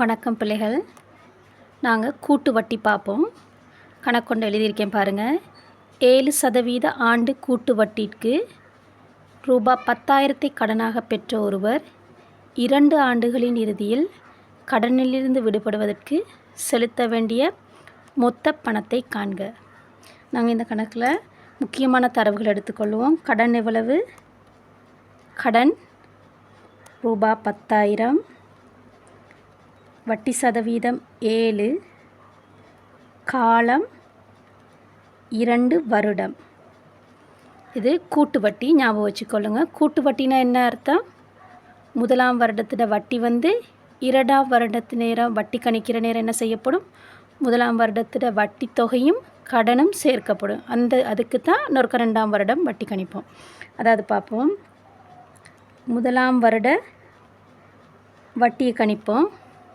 வணக்கம் பிள்ளைகள். நாங்கள் கூட்டு வட்டி பார்ப்போம். கணக்கொண்டு எழுதியிருக்கேன் பாருங்கள் ஏழு சதவீத ஆண்டு கூட்டு வட்டிக்கு ரூபா பத்தாயிரத்தை கடனாக பெற்ற ஒருவர் இரண்டு ஆண்டுகளின் இறுதியில் கடனிலிருந்து விடுபடுவதற்கு செலுத்த வேண்டிய மொத்த பணத்தை காண்க. நாங்கள் இந்த கணக்கில் முக்கியமான தரவுகள் எடுத்துக்கொள்வோம். கடன் எவ்வளவு? கடன் ரூபா பத்தாயிரம். வட்டி சதவீதம் ஏழு காலம் இரண்டு வருடம். இது கூட்டு வட்டி ஞாபகம் வச்சுக்கொள்ளுங்க. கூட்டு வட்டினா என்ன அர்த்தம்? முதலாம் வருடத்தோட வட்டி வந்து இரண்டாம் வருடத்து நேரம் வட்டி கணிக்கிற நேரம் என்ன செய்யப்படும்? முதலாம் வருடத்தோட வட்டி தொகையும் கடனும் சேர்க்கப்படும். அந்த அதுக்கு தான் நொறுக்க ரெண்டாம் வருடம் வட்டி கணிப்போம். அதாவது பார்ப்போம். முதலாம் வருட வட்டியை கணிப்போம்.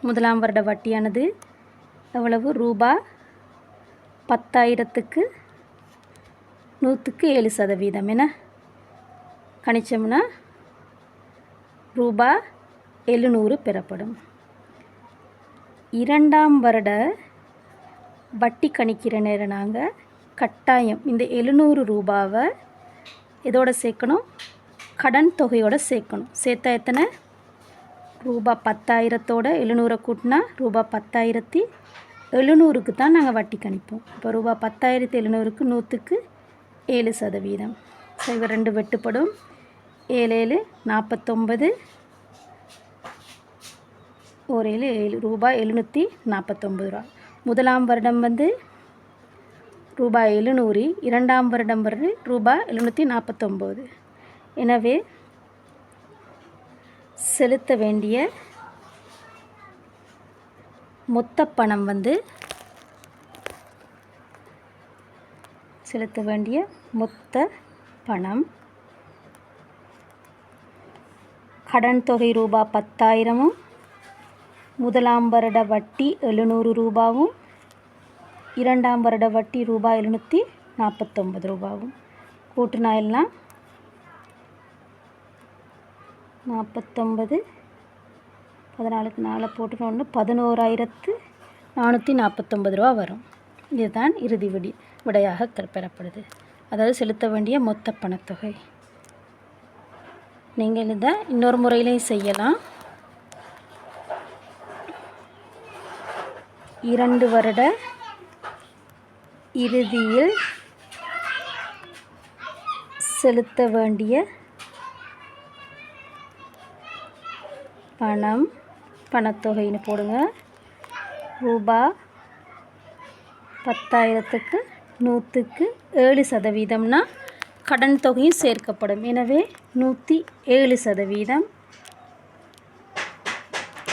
முதலாம் வருட வட்டியானது எவ்வளவு? ரூபா பத்தாயிரத்துக்கு நூற்றுக்கு ஏழு சதவீதம். என கணிச்சோம்னா ரூபா எழுநூறு பெறப்படும். இரண்டாம் வருட வட்டி கணிக்கிற நேரம் நாங்கள் கட்டாயம் இந்த எழுநூறு ரூபாவை இதோட சேர்க்கணும்? கடன் தொகையோடு சேர்க்கணும். சேர்த்தா எத்தனை? ரூபா பத்தாயிரத்தோட எழுநூறை கூட்டினா ரூபா பத்தாயிரத்தி எழுநூறுக்கு தான் நாங்கள் வட்டி கணிப்போம். இப்போ ரூபா பத்தாயிரத்தி எழுநூறுக்கு நூற்றுக்கு ஏழு சதவீதம். சைவ ரெண்டு வெட்டுப்படும். ஏழு ஏழு நாற்பத்தொம்பது ஒரு ஏழு ஏழு ரூபாய் எழுநூற்றி நாற்பத்தொம்பது ரூபா. முதலாம் வருடம் வந்து ரூபாய் எழுநூறு இரண்டாம் வருடம் வருது ரூபாய் எழுநூற்றி நாற்பத்தொம்போது எனவே செலுத்த வேண்டிய மொத்த பணம் வந்து செலுத்த வேண்டிய மொத்த பணம். கடன் தொகை ரூபா பத்தாயிரமும் முதலாம் வருட வட்டி எழுநூறு ரூபாவும் இரண்டாம் வருட வட்டி ரூபாய் எழுநூற்றி நாற்பத்தொம்பது ரூபாவும். கூட்டினாயெல்லாம் நாற்பத்தொம்பது பதினாலுக்கு நாளை போட்டுக்கணும் பதினோராயிரத்து நானூற்றி நாற்பத்தொம்பது ரூபா வரும். இதுதான் இறுதி விடி விடையாக பெறப்படுது. அதாவது செலுத்த வேண்டிய மொத்த பணத்தொகை. நீங்கள் இதை இன்னொரு முறையிலையும் செய்யலாம். இரண்டு வருட இறுதியில் செலுத்த வேண்டிய பணம் பணத்தொகைன்னு போடுங்க. ரூபா பத்தாயிரத்துக்கு நூற்றுக்கு ஏழு சதவீதம்னா கடன் தொகையும் சேர்க்கப்படும். எனவே நூற்றி ஏழு சதவீதம்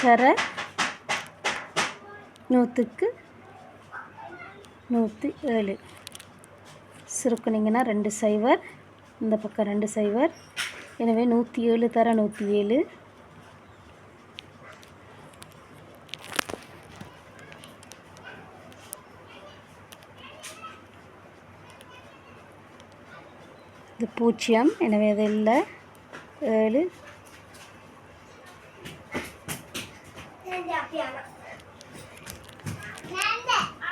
தர நூற்றுக்கு நூற்றி ஏழு. சுருக்குனிங்கன்னா ரெண்டு சைவர் இந்த பக்கம் ரெண்டு சைவர். எனவே நூற்றி ஏழு தர நூற்றி ஏழு. இது பூஜ்ஜியம் எனவே அது இல்லை. ஏழு.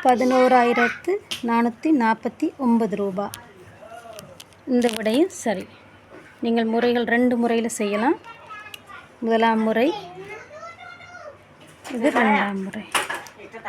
பதினோராயிரத்து நானூற்றி நாற்பத்தி ஒன்பது ரூபா. இந்த விடையும் சரி. நீங்கள் முறைகள் ரெண்டு முறையில் செய்யலாம். முதலாம் முறை இது ரெண்டாம் முறை.